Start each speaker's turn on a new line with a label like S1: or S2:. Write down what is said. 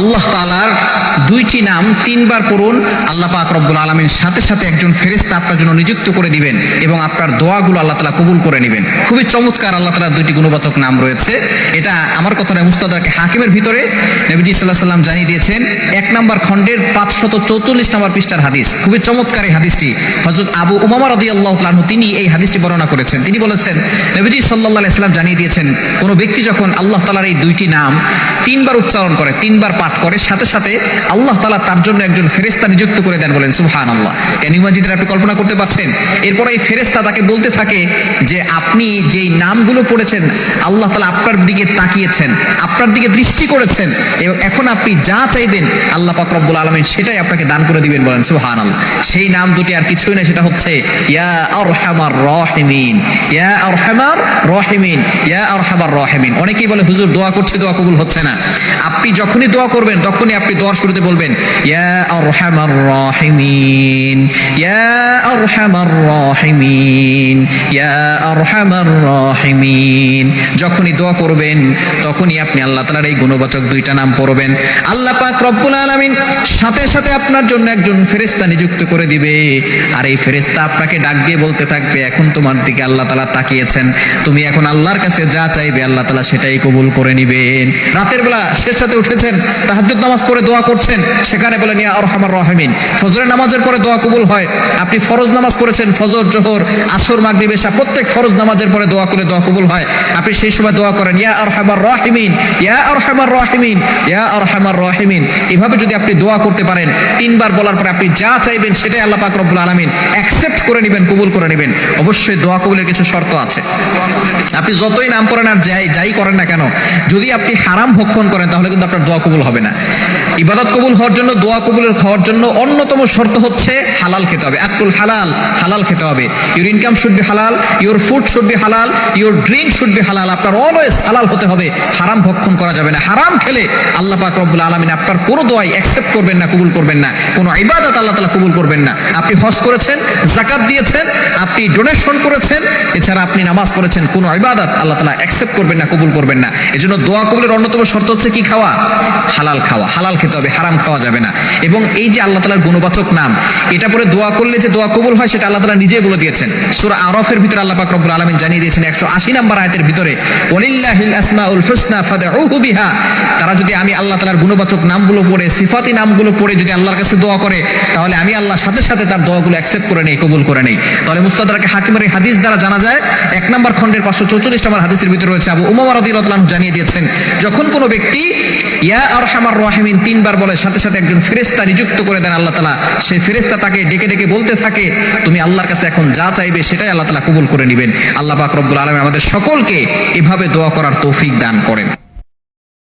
S1: আল্লাহ তালার দুইটি নাম তিনবার পড়ুন, আল্লাহ পাক রব্বুল আলমীর সাথে সাথে একজন ফেরেস্তা আপনার জন্য নিযুক্ত করে দিবেন এবং আপনার দোয়াগুলো আল্লাহ তালা কবুল করে নেবেন। খুবই চমৎকার আল্লাহ তালার দুইটি গুণবাচক নাম রয়েছে। এটা আমার কথা নয় মুস্তাদারকে হাকিমের ভিতরে নবীজি সাল্লাহ সাল্লাম জানিয়ে দিয়েছেন, এক নম্বর খণ্ডের পাঁচশত চৌচল্লিশ নম্বর পৃষ্ঠার হাদিস। খুবই চমৎকার এই হাদিসটি। হজরত আবু উমামা রদি আল্লাহ তিনি এই হাদিসটি বর্ণনা করেছেন। তিনি বলেছেন, নবীজি সাল্লাহ ইসলাম জানিয়ে দিয়েছেন, কোনো ব্যক্তি যখন আল্লাহ তালার এই দুইটি নাম তিনবার উচ্চারণ করে, তিনবার পাঠ করে, সাথে সাথে আল্লাহ তালা তার জন্য একজন ফেরেস্তা নিযুক্ত করে দেন বলেন সুহান আল্লাহ মসজিদের আপনি কল্পনা করতে পারছেন? এরপরে এই ফেরেস্তা তাকে বলতে থাকে যে, আপনি যেই নামগুলো পড়েছেন, আল্লাহ তালা আপনার দিকে তাকিয়েছেন, আপনার দিকে দৃষ্টি করেছেন, এবং এখন আপনি যা চাইবেন, আল্লাহ পাক রব্বুল আলমিন সেটাই আপনাকে দান করে দিবেন বলেন সুহান আল্লাহ সেই নাম দুটি আর কিছুই না, সেটা হচ্ছে, ইয়া আরহামার রহিমিন, ইয়া আরহামার রহিমিন, ইয়া আরহামার রহিমিন। অনেকেই বলে, হুজুর, দোয়া করছে, দোয়া কবুল হচ্ছে না। আপনি যখনই দোয়া করবেন, তখনই আপনি দোয়ার শুরুতে বলবেন, ইয়া ইয়া যখনই দোয়া করবেন, তখনই আপনি আল্লাহ তাআলার এই গুণবাচক দুইটা নাম পড়বেন। আল্লাহ পাক রব্বুল আলামিন সাথে সাথে আপনার জন্য একজন ফেরেশতা নিযুক্ত করে দিবে। আর এই ফেরেশতা আপনাকে ডাক দিয়ে বলতে থাকবে, এখন তোমার দিকে আল্লাহ তাআলা তাকিয়েছেন। তুমি এখন আল্লাহর কাছে যা চাইবে, আল্লাহ তাআলা সেটাই কবুল করে নিবেন। রাতের বেলা শেষ সাথে উঠেছেন তাহাজ্জুদ নামাজ পড়ে দোয়া করছেন, সেখানে বলেন ইয়া আরহামার রহিমিন। ফজরের নামাজের পরে দোয়া কবুল হয়। আপনি ফরজ নামাজ পড়েছেন, ফজর, জোহর, আসর, মাগরিব, এশা, প্রত্যেক ফরজ নামাজের পরে দোয়া করে দোয়া কবুল হয়। আপনি সেই সময় দোয়া করেন ইয়া আরহামার রহিমিন। ইয়া আরহামার রহিমিন। ইয়া আরহামার রহিমিন। এভাবে যদি আপনি দোয়া করতে পারেন, তিনবার বলার পরে আপনি যা চাইবেন সেটাই আল্লাহ পাক রব্বুল আলামিন অ্যাকসেপ্ট করে নেবেন, কবুল করে নেবেন। অবশ্যই দোয়া কবুলের কিছু শর্ত আছে। আপনি যতই নাম করেন আর যাই যাই করেন না কেন, যদি আপনি হারাম ভক্ষণ করেন, তাহলে কিন্তু আপনার দোয়া কবুল হবে না। ইবাদত কবুল হওয়ার জন্য, দোয়া কবুলের হওয়ার জন্য অন্যতম শর্ত হচ্ছে হালাল খেতে হবে। আকুল হালাল হালাল খেতে হবে। Your income should be halal your food should be halal your drink should be halal আপনার অলওয়েজ হালাল হতে হবে। হারাম ভক্ষণ করা যাবে না। হারাম খেলে আল্লাহ পাক রব্বুল আলামিন আপনার কোনো দোয়াই অ্যাকসেপ্ট করবেন না, কবুল করবেন না। কোনো ইবাদত আল্লাহ তাআলা কবুল করবেন না। আপনি হজ করেছেন জাকাত দিয়েছেন, আপনি ডোনেশন করেছেন, এছাড়া আপনি নামাজ পড়েছেন, কোনো ইবাদত আল্লাহ তাআলা অ্যাকসেপ্ট করবেন না, কবুল করবেন না। এজন্য দোয়া কবুলের অন্যতম শর্ত হচ্ছে কি খাওয়া? হালাল খাওয়া। হালাল খেতে হবে, হারাম খাওয়া যাবে না। এবং এই যে আল্লাহ তালার গুণবাচক নাম, এটা পরে দোয়া করলে যে দোয়া কবুল হয়, সেটা আল্লাহ তালা নিজেই বলে দিয়েছেন। সুরা আরফের ভিতরে আল্লাহ পাক রব্বুল আলামিন জানিয়ে দিয়েছেন একশো আশি নম্বর আয়তের ভিতরে, ওয়ালিল্লাহিল আসমাউল হুসনা ফাদউহু বিহা। তারা যদি আমি আল্লাহ তালার গুণবাচক নামগুলো পড়ে, সিফাতি নামগুলো পড়ে যদি আল্লাহর কাছে দোয়া করে, তাহলে আমি আল্লাহর সাথে সাথে তার দোয়াগুলো অ্যাকসেপ্ট করে নেই, কবুল করে নেই। তাহলে মুস্তাদারকে হাকিমের হাদিস দ্বারা জানা যায়, এক নম্বর খণ্ডের পাঁচশো চৌচল্লিশ নম্বর হাদিসের ভিতরে রয়েছে আবু উমামা রাদিয়াল্লাহু তাআলা জানিয়ে দিয়েছেন, যখন কোনো ব্যক্তি, ইয়া আরহামার রাহিমিন তিনবার বলে, সাথে সাথে একজন ফেরেস্তা নিযুক্ত করে দেন আল্লাহ তালা সেই ফেরেস্তা তাকে ডেকে ডেকে বলতে থাকে, তুমি আল্লাহর কাছে এখন যা চাইবে সেটাই আল্লাহ তালা কবুল করে নিবেন। আল্লাহ পাক রব্বুল আলামিন আমাদের সকলকে এভাবে দোয়া করার তৌফিক দান করেন।